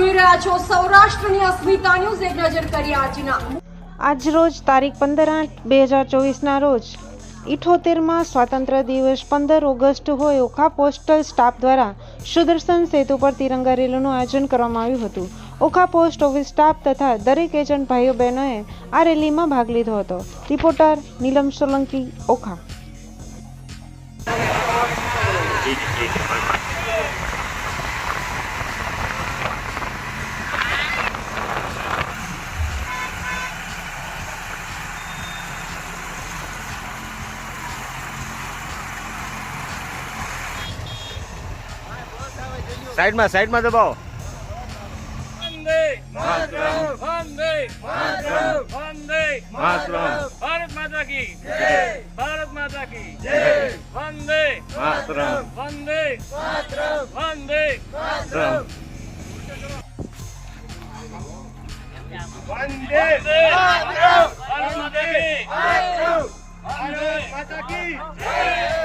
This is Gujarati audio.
સૌરાષ્ટ્રની અસ્મિતા ન્યૂઝ એક નજર કરીએ આજના. આજરોજ તારીખ પંદર આઠ બે હજાર ચોવીસના રોજ ઇઠોતેરમાં સ્વાતંત્ર્ય દિવસ પંદર ઓગસ્ટ હોય ઓખા પોસ્ટલ સ્ટાફ દ્વારા સુદર્શન સેતુ પર તિરંગા રેલીનું આયોજન કરવામાં આવ્યું હતું. ઓખા પોસ્ટ ઓફિસ સ્ટાફ તથા દરેક એજન્ટ ભાઈઓ બહેનોએ આ રેલીમાં ભાગ લીધો હતો. રિપોર્ટર નીલમ સોલંકી ઓખા. સાઈડમાં સાઈડમાં દબાવો. વંદે માતરમ વંદે માતરમ વંદે માતરમ. ભારત માતા કી ભારત માતા કી વંદે માતરમ. વંદે વંદે માતરમ. વંદે ભારત માતા કી ભારત માતા કી ભારત